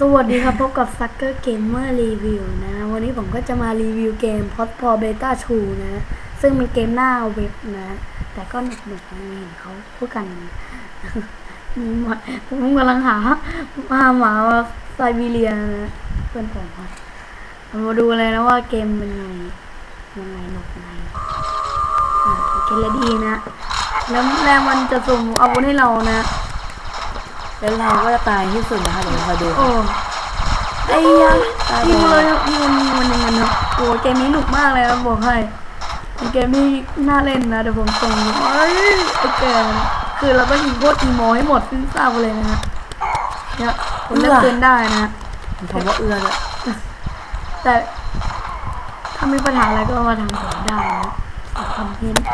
สวัสดีครับ พบกับ Sucker Gamer Review นะ วันนี้ผมก็จะมารีวิวเกม p o t p o Beta 2นะ ซึ่งเป็นเกมหน้าเว็บนะ แต่ก็หนุกๆนะเห็นเขาพูดกันมาผมกำลังหาหาหมาไซบีเรียนะเพื่อนผมอะเรามาดูเลยนะว่าเกมเป็นไงยังไงหนุกไงอ่าเกมละดีนะ แล้วแล้วมันจะส่งอาวุธให้เรานะ แล้วเราก็จะตายที่สุดนะคะเดี๋ยวคอยดูโอ้ไอ้ยะตายยิงเลเลยยครับยิงมันยิงมันยิงมันนะโอ้เกมนี้หนุกมากเลยครับบอกให้เป็นเกมที่น่าเล่นนะเดี๋ยวผมส่งไอ้ยไอ้เกมคือเราต้องยิงโคตรอีโมให้หมดซึ่งทราบเลยนะฮะเนี่ยผมเล่นปืนได้นะมีคำว่าเอื้อเลยแต่ถ้ามีปัญหาอะไรก็มาทำผมได้นะคอมเมนต์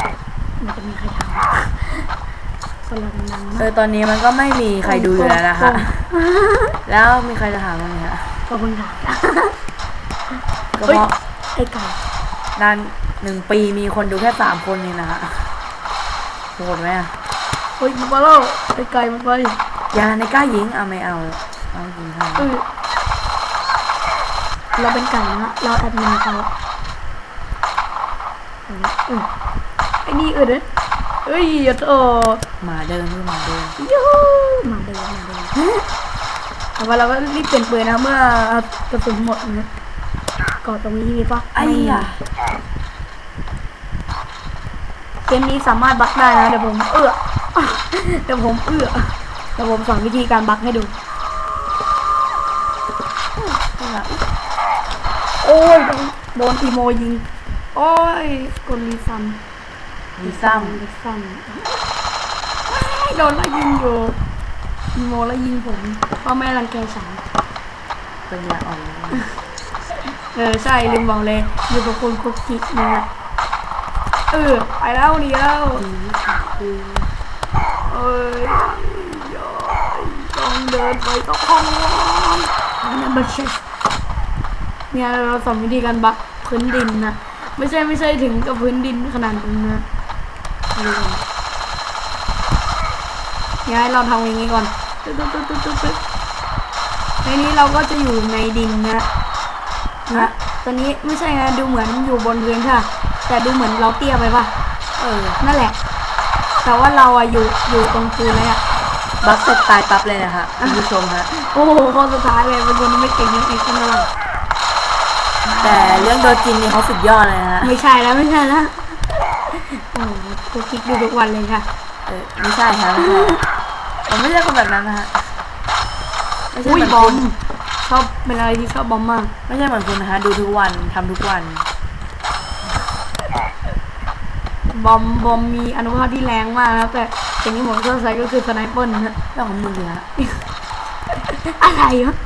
มันจะมีใครทำ คนเราดังเออตอนนี้มันก็ไม่มีใครดูอยู่แล้วนะคะแล้วมีใครจะถามบ้างไหมคะขอบคุณค่ะก็เพราะไอ้ไก่นานหนึ่งปีมีคนดูแค่สามคนนี่นะคะโหดไหมอะเฮ้ยมันมาแล้วไอ้ไก่มันไปยาในกล้ายิงเอาไม่เอาเอาจริงค่ะเราเป็นไก่นะเราแอดมินเขาออเออไอ้นี่เออเด้อ เอ้ยอย่าโตหมาเดินด้วยหมาเดินยูมาเดินมาเดินแต่ว่าเราก็รีบเปลี่ยนปืนนะเมื่อกระสุนหมดนะกอดตรงนี้มีปะไอ้ยะเกมนี้สามารถบักได้นะเดี๋ยวผมเอื้อเดี๋ยวผมเอื้อเดี๋ยวผมสอนวิธีการบักให้ดู โอ้ยโดนโดนอีโมยิง โอ้ยกดรีซัม มีซ้รีซัมอ้ายโดนไล่ยิงอยู่อีโมไล่ยิงผมพ่อแม่รังแกฉันำเป็นยาอ่อนเลยเออใช่ลืมบอกเลยอยู่กับคุณคุกกิ๊กนะฮะเออไปแล้วเดียวเอ้ยย้อยต้องเดินไปต้องห้องน้ำอันนั้นมันใช่เนี่ยเราสอนวิธีการบักพื้นดินนะไม่ใช่ไม่ใช่ถึงกับพื้นดินขนาดนั้นนะดูก่อน ย้ายเราทำอย่างนี้ก่อนตึ๊ดตึ๊ดตึ๊ดตึ๊ดตึ๊ดตึ๊ดในนี้เราก็จะอยู่ในดินนะนะตอนนี้ไม่ใช่นะดูเหมือนอยู่บนพื้นค่ะ แต่ดูเหมือนเราเตี้ยไปป่ะ เออ นั่นแหละ แต่ว่าเราอะอยู่อยู่ตรงพื้นเลยอะบัฟเสร็จตายปั๊บเลยนะคะคุณผู้ชมฮะ โอ้โหข้อสุดท้ายเลยเป็นคนที่ไม่เก่งยังไงกันเลยแต่เรื่องโดนจินนี่เขาสุดยอดเลยนะฮะ ไม่ใช่แล้วไม่ใช่แล้ว โอ้โหกูคิดดูทุกวันเลยค่ะ เออไม่ใช่ค่ะไม่ใช่ผมไม่ใช่คนแบบนั้นนะฮะไม่ใช่อุ้เหยมือนบอคุมณชอบเป็นอะไรที่ชอบบอมมาก ไม่ใช่เหมือนคุณนะคะดูทุกวันทำทุกวัน บอมบอมมีอนุภาพที่แรงมากนะแต่สิ่งที่ผมชอบใช้ก็คือสไนเปอร์นะฮะเรื่องของมึงเลยฮะอะไรวะ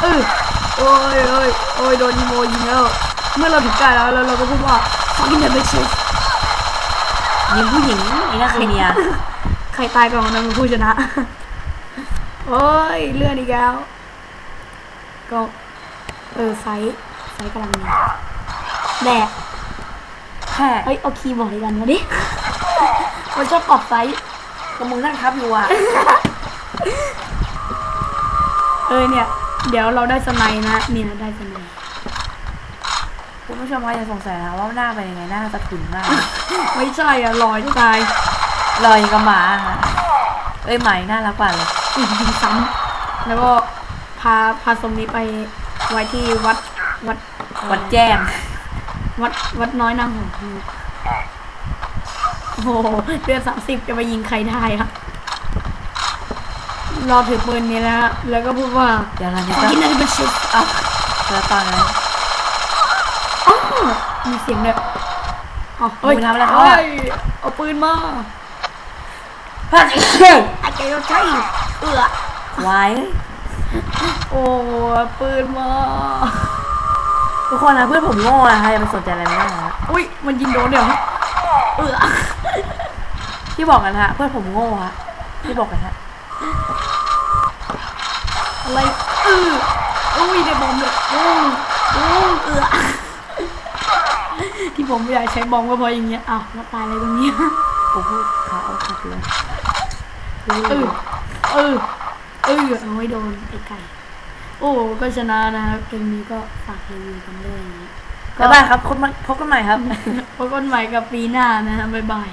เออโอ้ยโอ้ยโอ้ยโดนอีโมยิงแล้วเมื่อเราถึงใกล้แล้วแล้วเราก็พูดว่า fucking never chase ยิงผู้หญิงไอ้นั่นคือเมียใครตายก่อนคนนั้นเป็นผู้ชนะ โอ้ยเลื่อนอีกแล้ว ก็เออไซส์ไซส์กำลังดีแดกแค่เอ้ยเอาคีย์บอร์ดอีกกันมาดิมันชอบปรับไซส์กับมึงนั่งทับอยู่อะเออเนี่ย เดี๋ยวเราได้สไนด์นะเนี่ยได้สไนด์ คุณผู้ชมคะอย่าสงสัยนะว่าหน้าเป็นยังไงหน้าสะทุนมากไม่ใช่อะลอยจะตายลอยกับหมาฮะเอ้ยหมาน่ารักกว่าเลยอีกยิงซ้ำแล้วก็พาพาสมนี้ไปไว้ที่วัดวัดวัดแจ้งวัดวัดน้อยนางหงส์โอ้โหเดือนสามสิบจะไปยิงใครได้ครับรอถือปืนนี้แล้วแล้วก็พูดว่าเดี๋ยวเราจะขอกินอะไรเป็นชิปเอาเจอตอนนั้นอ้าว มีเสียงเนี่ยอ๋อเฮ้ยมึงทำอะไรเขาเฮ้อะยเอาปืนมาพัดไอ้เจ้าใช่เอือไว้โอ้ปืนมาทุกคนนะเพื่อนผมโง่นะคะอย่าไปสนใจอะไรไม่ได้นะอุ้ยมันยิงโดนเดี๋ยวเอือที่บอกกันฮะเพื่อนผมโง่ฮะที่บอกกันฮะอะไรเอออุ้ยได้บอมเลยอุ้ยอุ้ยเอือ ที่ผมไม่อยากใช้บอมก็เพราะอย่างเงี้ยอ้าวมาตายอะไรตรงเนี้ยผมพูดขาเอาขัดเลยเออเออเอ้ยเอาไว้โดนไอ้ไก่โอ้ก็ชนะนะครับเกมนี้ก็ฝากรีวิวกันด้วยนะบ๊ายบายครับพบกันพบกันใหม่ครับพบกันใหม่กับปีหน้านะฮะบ๊ายบาย